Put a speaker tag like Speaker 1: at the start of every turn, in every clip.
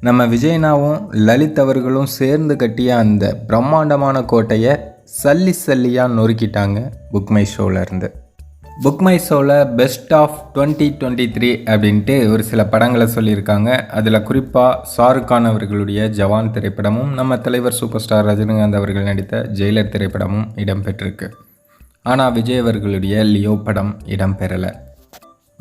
Speaker 1: நம்ம விஜயனாவும் லலித் அவர்களும் சேர்ந்து கட்டிய அந்த பிரம்மாண்டமான கோட்டையை சல்லி சல்லியாக நொறுக்கிட்டாங்க புக்மை ஷோவிலேருந்து புக்மை ஷோவில் best of twenty twenty three அப்படின்ட்டு ஒரு சில படங்களை சொல்லியிருக்காங்க. அதில் குறிப்பாக ஷாருக் கான் அவர்களுடைய ஜவான் திரைப்படமும் நம்ம தலைவர் சூப்பர் ஸ்டார் ரஜினிகாந்த் அவர்கள் நடித்த ஜெயிலர் திரைப்படமும் இடம்பெற்றிருக்கு. ஆனால் விஜய் அவர்களுடைய லியோ படம் இடம்பெறலை.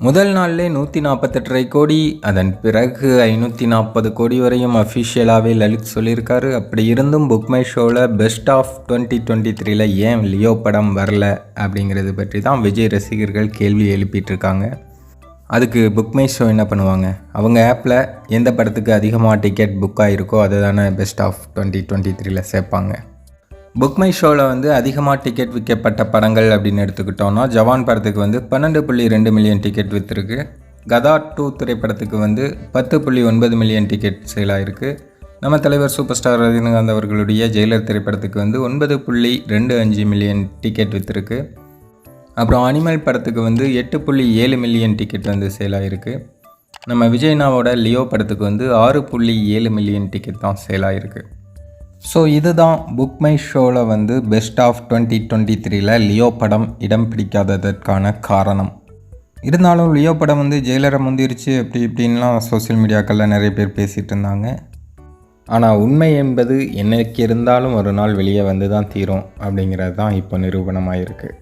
Speaker 1: முதல் நாள்லே நூற்றி நாற்பத்தெட்டரை கோடி அதன் பிறகு ஐநூற்றி நாற்பது கோடி வரையும் அஃபிஷியலாகவே லலித் சொல்லியிருக்காரு. அப்படி இருந்தும் புக் மை ஷோவில் பெஸ்ட் ஆஃப் டுவெண்ட்டி டுவெண்ட்டி த்ரீல ஏன் லியோ படம் வரல அப்படிங்கிறது பற்றி தான் விஜய் ரசிகர்கள் கேள்வி எழுப்பிட்டு இருக்காங்க அதுக்கு புக் மை ஷோ என்ன பண்ணுவாங்க? அவங்க ஆப்பில் எந்த படத்துக்கு அதிகமாக டிக்கெட் புக் ஆகிருக்கோ அதை தானே பெஸ்ட் ஆஃப் டுவெண்ட்டி டுவெண்ட்டி த்ரீல சேர்ப்பாங்க. புக் மை ஷோவில் வந்து அதிகமாக டிக்கெட் விற்கப்பட்ட படங்கள் அப்படின்னு எடுத்துக்கிட்டோம்னா ஜவான் படத்துக்கு வந்து பன்னெண்டு புள்ளி ரெண்டு மில்லியன் டிக்கெட் விற்றுருக்கு கதா டூ திரைப்படத்துக்கு வந்து பத்து புள்ளி ஒன்பது மில்லியன் டிக்கெட் சேல் ஆயிருக்கு. நம்ம தலைவர் சூப்பர் ஸ்டார் ரஜினிகாந்த் அவர்களுடைய ஜெயிலர் திரைப்படத்துக்கு வந்து ஒன்பது புள்ளி ரெண்டு அஞ்சு மில்லியன் டிக்கெட் விற்றுருக்கு அப்புறம் அனிமல் படத்துக்கு வந்து எட்டு புள்ளி ஏழு மில்லியன் டிக்கெட் வந்து சேல் ஆகிருக்கு நம்ம விஜய்னாவோட லியோ படத்துக்கு வந்து ஆறு புள்ளி ஏழு மில்லியன் டிக்கெட் தான் சேல் ஆகிருக்கு ஸோ இதுதான் புக் மை ஷோவில் வந்து பெஸ்ட் ஆஃப் டுவெண்ட்டி டுவெண்ட்டி த்ரீல லியோ படம் இடம் பிடிக்காததற்கான காரணம். இருந்தாலும் லியோ படம் வந்து ஜெயிலரை முந்திருச்சு அப்படி இப்படின்லாம் சோஷியல் மீடியாக்களில் நிறைய பேர் பேசிகிட்டு இருந்தாங்க. ஆனால் உண்மை என்பது என்னைக்கு இருந்தாலும் ஒரு நாள் வெளியே வந்து தான் தீரும் அப்படிங்கிறது தான் இப்போ நிரூபணமாக இருக்குது